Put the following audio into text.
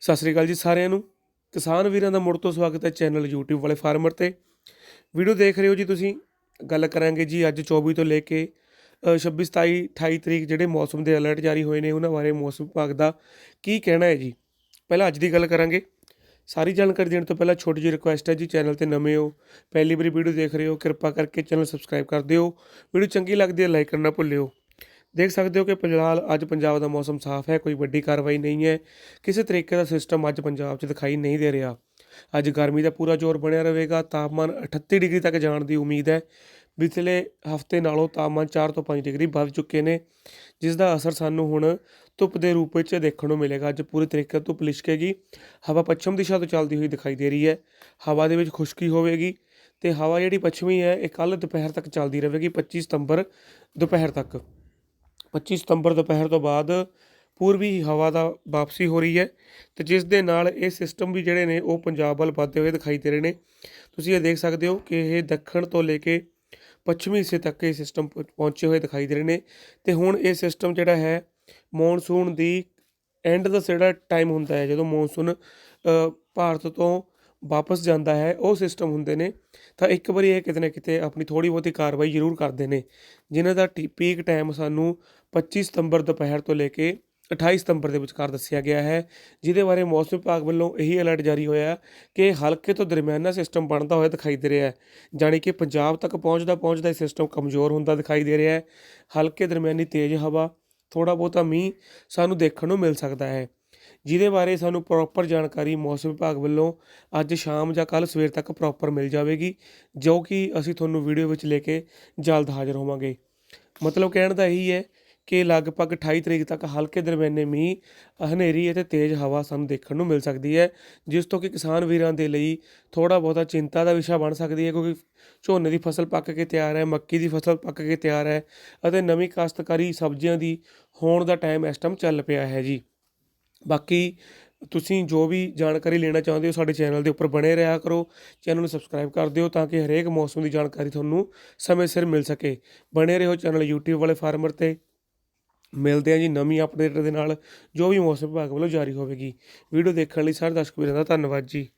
ਸਤਿ ਸ੍ਰੀ ਅਕਾਲ ਜੀ ਸਾਰਿਆਂ ਨੂੰ। ਕਿਸਾਨ ਵੀਰਾਂ ਦਾ ਮੁੜ ਤੋਂ ਸਵਾਗਤ ਹੈ ਚੈਨਲ YouTube ਵਾਲੇ ਫਾਰਮਰ ਤੇ। ਵੀਡੀਓ ਦੇਖ ਰਹੇ ਹੋ ਜੀ ਤੁਸੀਂ। ਗੱਲ ਕਰਾਂਗੇ ਜੀ ਅੱਜ 24 ਤੋਂ ਲੈ ਕੇ ਅ, 26 27 28 ਤਰੀਕ ਜਿਹੜੇ ਮੌਸਮ ਦੇ ਅਲਰਟ ਜਾਰੀ ਹੋਏ ਨੇ ਉਹਨਾਂ ਬਾਰੇ ਮੌਸਮ ਵਿਭਾਗ ਦਾ ਕੀ ਕਹਿਣਾ ਹੈ ਜੀ। ਪਹਿਲਾਂ ਅੱਜ ਦੀ ਗੱਲ ਕਰਾਂਗੇ। ਸਾਰੀ ਜਾਣਕਾਰੀ ਦੇਣ ਤੋਂ ਪਹਿਲਾਂ ਛੋਟੀ ਜਿਹੀ ਰਿਕੁਐਸਟ ਹੈ ਜੀ ਚੈਨਲ ਤੇ ਨਵੇਂ ਹੋ ਪਹਿਲੀ ਵਾਰੀ ਵੀਡੀਓ ਦੇਖ ਰਹੇ ਹੋ ਕਿਰਪਾ ਕਰਕੇ ਚੈਨਲ ਸਬਸਕ੍ਰਾਈਬ ਕਰ ਦਿਓ। ਵੀਡੀਓ ਚੰਗੀ ਲੱਗਦੀ ਹੈ ਲਾਈਕ ਕਰਨਾ ਭੁੱਲਿਓ। ਦੇਖ ਸਕਦੇ ਹੋ ਕਿ ਫਿਲਹਾਲ ਅੱਜ ਪੰਜਾਬ ਦਾ ਮੌਸਮ ਸਾਫ਼ ਹੈ, ਕੋਈ ਵੱਡੀ ਕਾਰਵਾਈ ਨਹੀਂ ਹੈ। ਕਿਸੇ ਤਰੀਕੇ ਦਾ ਸਿਸਟਮ ਅੱਜ ਪੰਜਾਬ 'ਚ ਦਿਖਾਈ ਨਹੀਂ ਦੇ ਰਿਹਾ। ਅੱਜ ਗਰਮੀ ਦਾ ਪੂਰਾ ਜ਼ੋਰ ਬਣਿਆ ਰਹੇਗਾ, ਤਾਪਮਾਨ 38 ਡਿਗਰੀ ਤੱਕ ਜਾਣ ਦੀ ਉਮੀਦ ਹੈ। ਪਿਛਲੇ ਹਫ਼ਤੇ ਨਾਲੋਂ ਤਾਪਮਾਨ 4 ਤੋਂ 5 ਡਿਗਰੀ ਵੱਧ ਚੁੱਕੇ ਨੇ, ਜਿਸ ਦਾ ਅਸਰ ਸਾਨੂੰ ਹੁਣ ਧੁੱਪ ਦੇ ਰੂਪ ਵਿੱਚ ਦੇਖਣ ਨੂੰ ਮਿਲੇਗਾ। ਅੱਜ ਪੂਰੀ ਤਰੀਕੇ ਨਾਲ ਧੁੱਪ ਲਿਸ਼ਕੇਗੀ, ਹਵਾ ਪੱਛਮ ਦਿਸ਼ਾ ਤੋਂ ਚੱਲਦੀ ਹੋਈ ਦਿਖਾਈ ਦੇ ਰਹੀ ਹੈ। ਹਵਾ ਦੇ ਵਿੱਚ ਖੁਸ਼ਕੀ ਹੋਵੇਗੀ ਤੇ ਹਵਾ ਜਿਹੜੀ ਪੱਛਮੀ ਹੈ, ਇਹ ਕੱਲ ਦੁਪਹਿਰ ਤੱਕ ਚੱਲਦੀ ਰਹੇਗੀ 25 ਸਤੰਬਰ ਦੁਪਹਿਰ ਤੱਕ। 25 ਸਤੰਬਰ ਦੁਪਹਿਰ ਤੋਂ ਬਾਅਦ ਪੂਰਬੀ ਹਵਾ ਦਾ ਵਾਪਸੀ ਹੋ ਰਹੀ ਹੈ ਤੇ ਜਿਸ ਦੇ ਨਾਲ ਇਹ ਸਿਸਟਮ ਵੀ ਜਿਹੜੇ ਨੇ ਉਹ ਪੰਜਾਬ ਵੱਲ ਵੱਧਦੇ ਹੋਏ ਦਿਖਾਈ ਦੇ ਰਹੇ ਨੇ। ਤੁਸੀਂ ਇਹ ਦੇਖ ਸਕਦੇ ਹੋ ਕਿ ਇਹ ਦੱਖਣ ਤੋਂ ਲੈ ਕੇ ਪੱਛਮੀ ਹਿੱਸੇ ਤੱਕ ਇਹ ਸਿਸਟਮ ਪਹੁੰਚੇ ਹੋਏ ਦਿਖਾਈ ਦੇ ਰਹੇ ਨੇ ਤੇ ਹੁਣ ਇਹ ਸਿਸਟਮ ਜਿਹੜਾ ਹੈ ਮੌਨਸੂਨ ਦੀ ਐਂਡ ਦਾ ਜਿਹੜਾ ਟਾਈਮ ਹੁੰਦਾ ਹੈ ਜਦੋਂ ਮੌਨਸੂਨ ਭਾਰਤ ਤੋਂ ਵਾਪਸ ਜਾਂਦਾ ਹੈ, ਉਹ ਸਿਸਟਮ ਹੁੰਦੇ ਨੇ, ਤਾਂ ਇੱਕ ਵਾਰੀ ਇਹ ਕਿਤੇ ਨਾ ਕਿਤੇ ਆਪਣੀ ਥੋੜੀ ਬਹੁਤੀ ਕਾਰਵਾਈ ਜ਼ਰੂਰ ਕਰਦੇ ਨੇ, ਜਿਨ੍ਹਾਂ ਦਾ ਟੀ- ਪੀਕ ਟਾਈਮ ਸਾਨੂੰ 25 ਸਤੰਬਰ ਦੁਪਹਿਰ ਤੋਂ ਲੈ ਕੇ 28 ਸਤੰਬਰ ਦੇ ਵਿਚਕਾਰ ਦੱਸਿਆ ਗਿਆ ਹੈ, ਜਿਹਦੇ ਬਾਰੇ ਮੌਸਮ ਵਿਭਾਗ ਵੱਲੋਂ ਇਹੀ ਅਲਰਟ ਜਾਰੀ ਹੋਇਆ ਕਿ ਹਲਕੇ ਤੋਂ ਦਰਮਿਆਨਾ ਸਿਸਟਮ ਬਣਦਾ ਹੋਇਆ ਦਿਖਾਈ ਦੇ ਰਿਹਾ ਹੈ, ਜਾਣੀ ਕਿ ਪੰਜਾਬ ਤੱਕ ਪਹੁੰਚਦਾ ਪਹੁੰਚਦਾ ਇਹ ਸਿਸਟਮ ਕਮਜ਼ੋਰ ਹੁੰਦਾ ਦਿਖਾਈ ਦੇ ਰਿਹਾ ਹੈ, ਹਲਕੇ ਦਰਮਿਆਨੀ ਤੇਜ਼ ਹਵਾ ਥੋੜਾ ਬਹੁਤਾ ਮੀਂਹ ਸਾਨੂੰ ਦੇਖਣ ਨੂੰ ਮਿਲ ਸਕਦਾ ਹੈ। ਜਿਹਦੇ ਬਾਰੇ ਸਾਨੂੰ ਪ੍ਰੋਪਰ ਜਾਣਕਾਰੀ ਮੌਸਮ ਵਿਭਾਗ ਵੱਲੋਂ ਅੱਜ ਸ਼ਾਮ ਜਾਂ ਕੱਲ ਸਵੇਰ ਤੱਕ ਪ੍ਰੋਪਰ ਮਿਲ ਜਾਵੇਗੀ, ਜੋ ਕਿ ਅਸੀਂ ਤੁਹਾਨੂੰ ਵੀਡੀਓ ਵਿੱਚ ਲੈ ਕੇ ਜਲਦ ਹਾਜ਼ਰ ਹੋਵਾਂਗੇ। ਮਤਲਬ ਕਹਿਣ ਦਾ ਇਹੀ ਹੈ ਕਿ ਲਗਭਗ 28 ਤਰੀਕ ਤੱਕ ਹਲਕੇ ਦਰਮਿਆਨੇ ਮੀਂਹ, ਹਨੇਰੀ ਅਤੇ ਤੇਜ਼ ਹਵਾ ਸਾਨੂੰ ਦੇਖਣ ਨੂੰ ਮਿਲ ਸਕਦੀ ਹੈ, ਜਿਸ ਤੋਂ ਕਿ ਕਿਸਾਨ ਵੀਰਾਂ ਦੇ ਲਈ ਥੋੜਾ ਬਹੁਤਾ ਚਿੰਤਾ ਦਾ ਵਿਸ਼ਾ ਬਣ ਸਕਦੀ ਹੈ, ਕਿਉਂਕਿ ਝੋਨੇ ਦੀ ਫਸਲ ਪੱਕ ਕੇ ਤਿਆਰ ਹੈ, ਮੱਕੀ ਦੀ ਫਸਲ ਪੱਕ ਕੇ ਤਿਆਰ ਹੈ ਅਤੇ ਨਵੀਂ ਕਾਸ਼ਤਕਾਰੀ ਸਬਜ਼ੀਆਂ ਦੀ ਹੋਣ ਦਾ ਟਾਈਮ ਇਸ ਟਾਈਮ ਚੱਲ ਪਿਆ ਹੈ ਜੀ। ਬਾਕੀ ਤੁਸੀਂ ਜੋ ਵੀ ਜਾਣਕਾਰੀ ਲੈਣਾ ਚਾਹੁੰਦੇ ਹੋ ਸਾਡੇ ਚੈਨਲ ਦੇ ਉੱਪਰ ਬਣੇ ਰਿਹਾ ਕਰੋ, ਚੈਨਲ ਨੂੰ ਸਬਸਕ੍ਰਾਈਬ ਕਰ ਦਿਓ ਤਾਂ ਕਿ ਹਰੇਕ ਮੌਸਮ ਦੀ ਜਾਣਕਾਰੀ ਤੁਹਾਨੂੰ ਸਮੇਂ ਸਿਰ ਮਿਲ ਸਕੇ। ਬਣੇ ਰਹੋ ਚੈਨਲ YouTube ਵਾਲੇ ਫਾਰਮਰ ਤੇ। ਮਿਲਦੇ ਹਾਂ ਜੀ ਨਵੀਂ ਅਪਡੇਟ ਦੇ ਨਾਲ ਜੋ ਵੀ ਮੌਸਮ ਵਿਭਾਗ ਵੱਲੋਂ ਜਾਰੀ ਹੋਵੇਗੀ। ਵੀਡੀਓ ਦੇਖਣ ਲਈ ਸਾਰੇ ਦਰਸ਼ਕ ਵੀਰਾਂ ਦਾ ਧੰਨਵਾਦ ਜੀ।